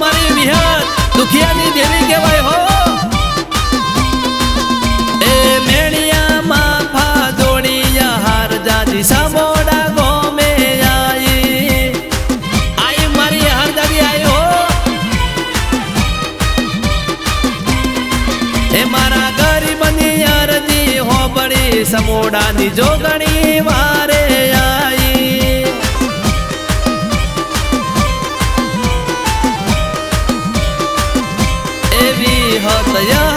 મારી વિહર, દુખિયાની દેવી કહેવાય હો. એ મેણિયા માં ફાદોડિયા હાર જાજી, સામોડા ગોમે આઈ. આઈ મારી હાર જાજી, આઈ હો. એ મારા ગરીબની અરજી હોબળી, સમોડાની જોગણી વારે. हृदया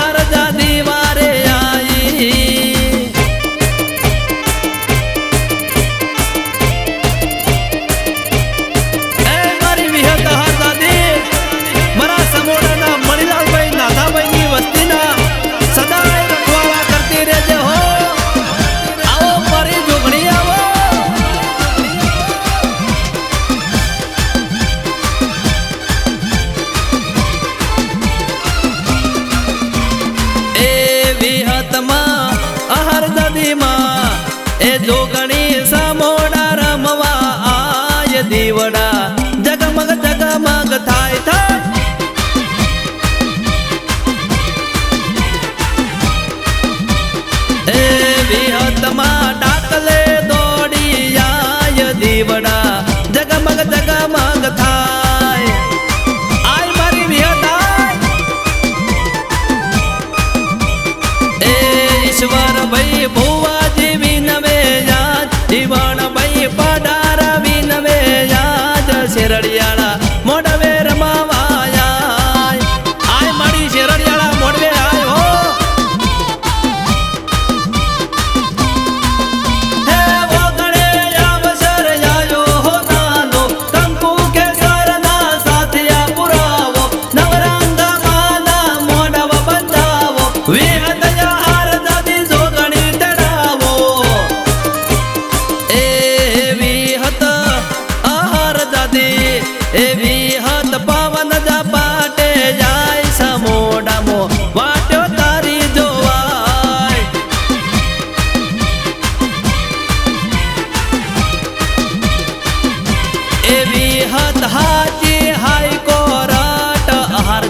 દેવડા જગમગ જગમગ થા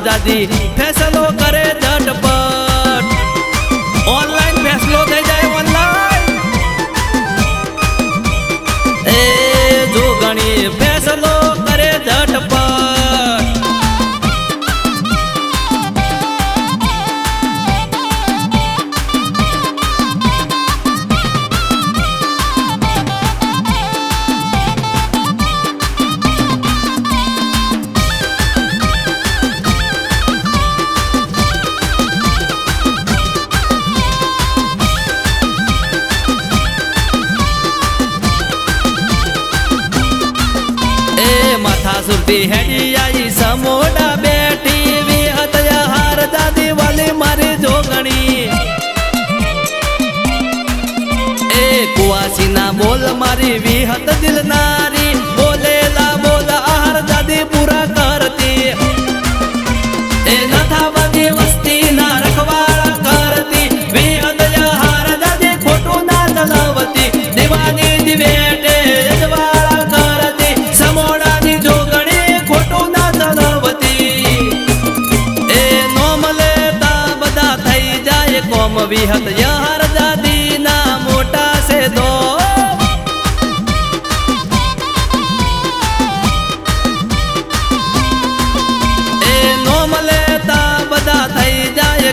দাদি ফেসাল बोलती है आई वाली मारी जोगणी ए कुआसी ना बोल मारी भी हत दिल नारी। बोले ला बोल हर जाती पूरा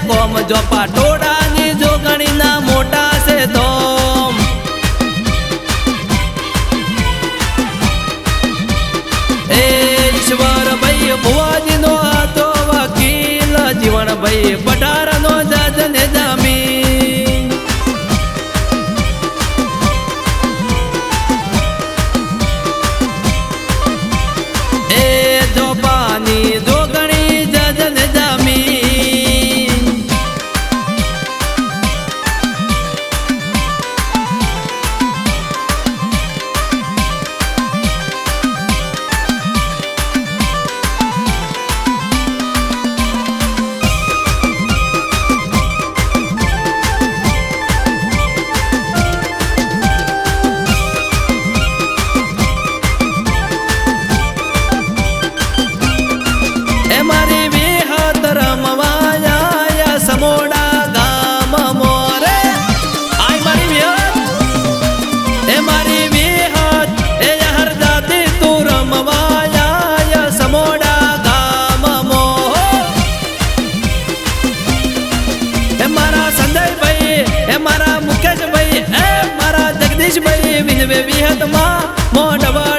કોમ જો પાટોડા ગિરીશભાઈ વિનવે વિહતમાં મોઢવા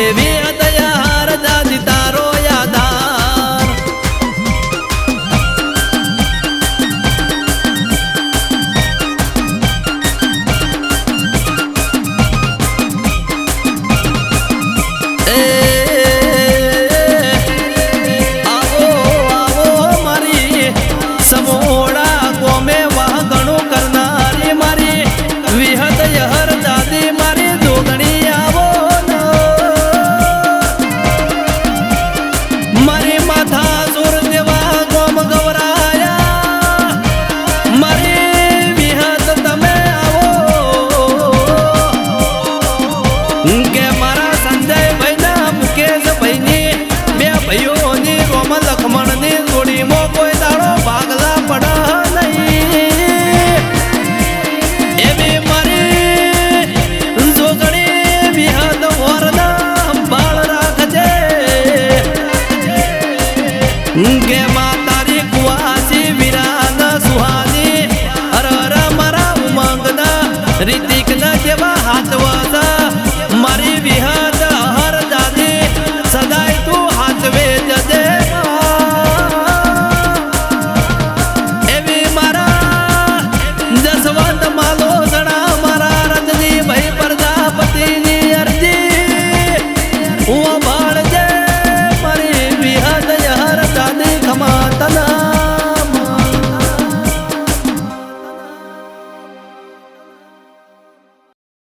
te